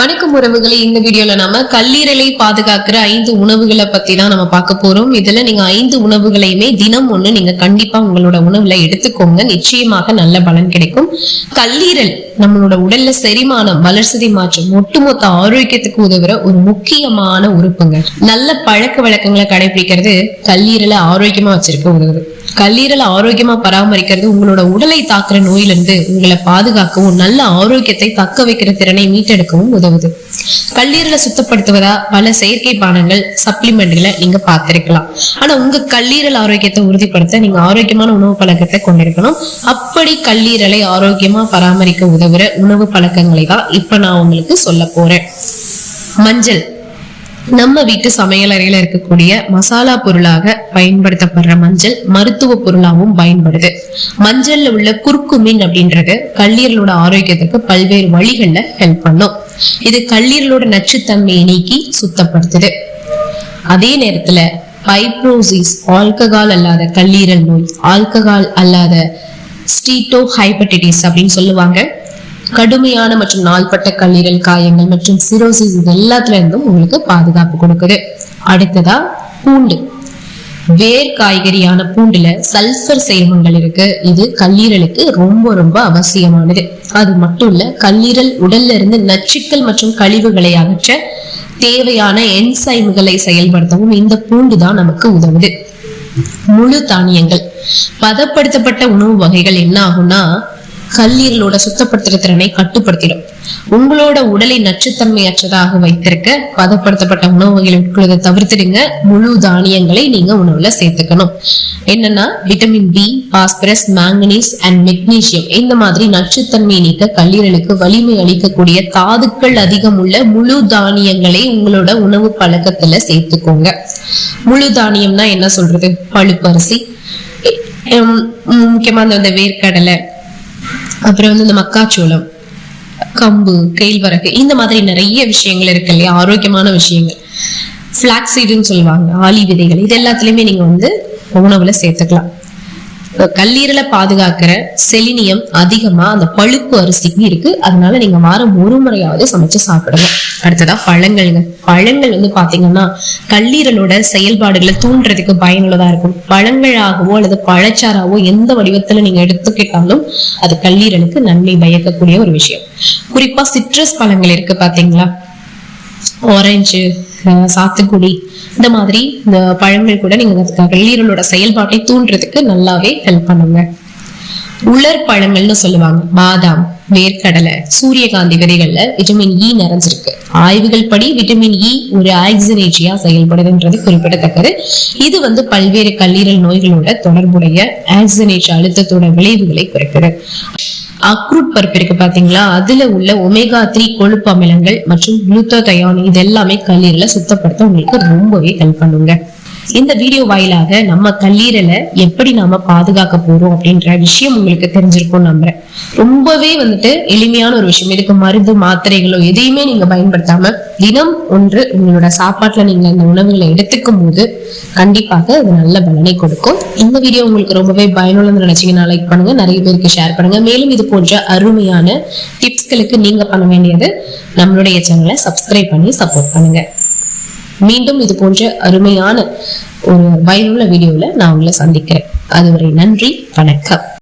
வணக்கம் உறவுகளை. இந்த வீடியோல நாம கல்லீரலை பாதுகாக்கிற ஐந்து உணவுகளை பத்தி தான் நம்ம பார்க்க போறோம். இதுல நீங்க ஐந்து உணவுகளையுமே தினம் ஒண்ணு நீங்க கண்டிப்பா உங்களோட உணவுல எடுத்துக்கோங்க. நிச்சயமாக நல்ல பலன் கிடைக்கும். கல்லீரல் நம்மளோட உடல்ல செரிமானம் வளர்சதி மாற்றம் ஒட்டுமொத்த ஆரோக்கியத்துக்கு உதவுற ஒரு முக்கியமான உறுப்புங்க. நல்ல பழக்க வழக்கங்களை கடைபிடிக்கிறது கல்லீரலை ஆரோக்கியமா வச்சிருக்க உதவுது. கல்லீரலை ஆரோக்கியமா பராமரிக்கிறது உங்களோட உடலை தாக்குற நோயிலிருந்து உங்களை பாதுகாக்கவும் நல்ல ஆரோக்கியத்தை தக்க வைக்கிற திறனை மீட்டெடுக்கவும் உதவுது. கல்லீரலை சுத்தப்படுத்துவதா? பல செயற்கை பானங்கள் சப்ளிமெண்ட்களை நீங்க பார்த்திருக்கலாம். ஆனா உங்க கல்லீரல் ஆரோக்கியத்தை உறுதிப்படுத்த நீங்க ஆரோக்கியமான உணவு பழக்கத்தை கொண்டிருக்கணும். அப்படி கல்லீரலை ஆரோக்கியமா பராமரிக்க உதவுற உணவு பழக்கங்களை தான் இப்ப நான் உங்களுக்கு சொல்ல போறேன். மஞ்சள். நம்ம வீட்டு சமையலறையில இருக்கக்கூடிய மசாலா பொருளாக பயன்படுத்தப்படுற மஞ்சள் மருத்துவ பொருளாகவும் பயன்படுது. மஞ்சள்ல உள்ள குர்குமின் அப்படின்றது கல்லீரலோட ஆரோக்கியத்துக்கு பல்வேறு வழிகள்ல ஹெல்ப் பண்ணும். இது கல்லீரலோட நச்சுத்தன்மையை நீக்கி சுத்தப்படுத்துது. அதே நேரத்துல பைப்ரோசிஸ் ஆல்கஹால் அல்லாத கல்லீரல் நோய் ஆல்கஹால் அல்லாத ஸ்டீட்டோ ஹைபட்டிடிஸ் அப்படின்னு சொல்லுவாங்க. கடுமையான மற்றும் நாள்பட்ட கல்லீரல் காயங்கள் மற்றும் சிரோசிஸ் இது எல்லாத்துல இருந்தும் உங்களுக்கு பாதுகாப்பு கொடுக்குது. அடுத்ததா பூண்டு. வேர் காய்கறியான பூண்டுல சல்ஃபர் சேர்மங்கள் இருக்கு. இது கல்லீரலுக்கு ரொம்ப ரொம்ப அவசியமானது. அது மட்டும் இல்ல கல்லீரல் உடல்ல இருந்து நச்சுக்கள் மற்றும் கழிவுகளை அகற்ற தேவையான என்சைம்களை செயல்படுத்தவும் இந்த பூண்டு தான் நமக்கு உதவுது. முழு தானியங்கள். பதப்படுத்தப்பட்ட உணவு வகைகள் என்ன ஆகும்னா கல்லீரலோட சுத்தப்படுத்துற திறனை கட்டுப்படுத்திடும். உங்களோட உடலை நச்சுத்தன்மையற்றதாக வைத்திருக்க பதப்படுத்தப்பட்ட உணவுகளை உட்கொள்வதை தவிர்த்துடுங்க. முழு தானியங்களை நீங்க உணவுல சேர்த்துக்கணும். என்னன்னா vitamin B phosphorus manganese and magnesium இந்த மாதிரி நச்சுத்தன்மை நீக்க கல்லீரலுக்கு வலிமை அளிக்கக்கூடிய தாதுக்கள் அதிகம் உள்ள முழு தானியங்களை உங்களோட உணவு பழக்கத்துல சேர்த்துக்கோங்க. முழு தானியம்னா என்ன சொல்றது? பழுப்பரிசி. முக்கியமா அந்த வேர்க்கடலை அப்புறம் வந்து இந்த மக்காச்சோளம் கம்பு கேழ்வரகு இந்த மாதிரி நிறைய விஷயங்கள் இருக்கு இல்லையா? ஆரோக்கியமான விஷயங்கள். ஃபிளாக்ஸீடுன்னு சொல்லுவாங்க ஆலி விதைகள். இது எல்லாத்துலயுமே நீங்க வந்து உணவுல சேர்த்துக்கலாம். கல்லீரலை பாதுகாக்கிற செலினியம் அதிகமா அந்த பழுப்பு அரிசிக்கு இருக்கு. அதனால நீங்க வாரம் ஒரு முறையாவது சமைச்சு சாப்பிடுங்க. அடுத்ததா பழங்கள்ங்க. பழங்கள் வந்து பாத்தீங்கன்னா கல்லீரலோட செயல்பாடுகளை தூண்டுறதுக்கு பயனுள்ளதா இருக்கும். பழங்களாகவோ அல்லது பழச்சாராகவோ எந்த வடிவத்துல நீங்க எடுத்துக்கிட்டாலும் அது கல்லீரலுக்கு நன்மை பயக்கக்கூடிய ஒரு விஷயம். குறிப்பா சிட்ரஸ் பழங்கள் இருக்கு பாத்தீங்களா? ஆரஞ்சு சாத்துக்குடி இந்த மாதிரி இந்த பழங்கள் கூட நீங்க கல்லீரலோட செயல்பாட்டை தூண்டுறதுக்கு நல்லாவே ஹெல்ப் பண்ணுங்க. உலர் பழங்கள்னு சொல்லுவாங்க. பாதாம். வேர்க்கடலை சூரியகாந்தி விதைகள்ல விட்டமின் இ e நிறைஞ்சிருக்கு. ஆய்வுகள் படி விட்டமின் இ e ஒரு ஆக்சினேஜியா செயல்படுதுன்றது குறிப்பிடத்தக்கது. இது வந்து பல்வேறு கல்லீரல் நோய்களோட தொடர்புடைய ஆக்சினேஜ் அழுத்தத்தோட விளைவுகளை குறைக்குது அக்ரூட் பருப்பு இருக்கு பாத்தீங்களா? அதுல உள்ள ஒமேகா த்ரீ கொழுப்பு அமிலங்கள் மற்றும் குளுத்தோதயான் இது எல்லாமே கல்லீரலை சுத்தப்படுத்த உங்களுக்கு ரொம்பவே ஹெல்ப் பண்ணுங்க. இந்த வீடியோ வாயிலாக நம்ம கல்லீரலை எப்படி நாம பாதுகாக்க போறோம் அப்படின்ற விஷயம் உங்களுக்கு தெரிஞ்சிருக்கும் நம்புறேன். ரொம்பவே வந்துட்டு எளிமையான ஒரு விஷயம். இதுக்கு மருந்து மாத்திரைகளோ எதையுமே நீங்க பயன்படுத்தாம தினம் ஒன்று உங்களோட சாப்பாட்டுல நீங்க இந்த உணவுகளை எடுத்துக்கும் போது கண்டிப்பாக அது நல்ல பலனை கொடுக்கும். இந்த வீடியோ உங்களுக்கு ரொம்பவே பயனுள்ளது நினைச்சீங்கன்னா லைக் பண்ணுங்க. நிறைய பேருக்கு ஷேர் பண்ணுங்க. மேலும் இது போன்ற அருமையான டிப்ஸ்களுக்கு நீங்க பண்ண வேண்டியது நம்மளுடைய சேனலை சப்ஸ்கிரைப் பண்ணி சப்போர்ட் பண்ணுங்க. மீண்டும் இது போன்ற அருமையான ஒரு பயனுள்ள வீடியோவில் நான் உங்களை சந்திக்கிறேன். அதுவரை நன்றி வணக்கம்.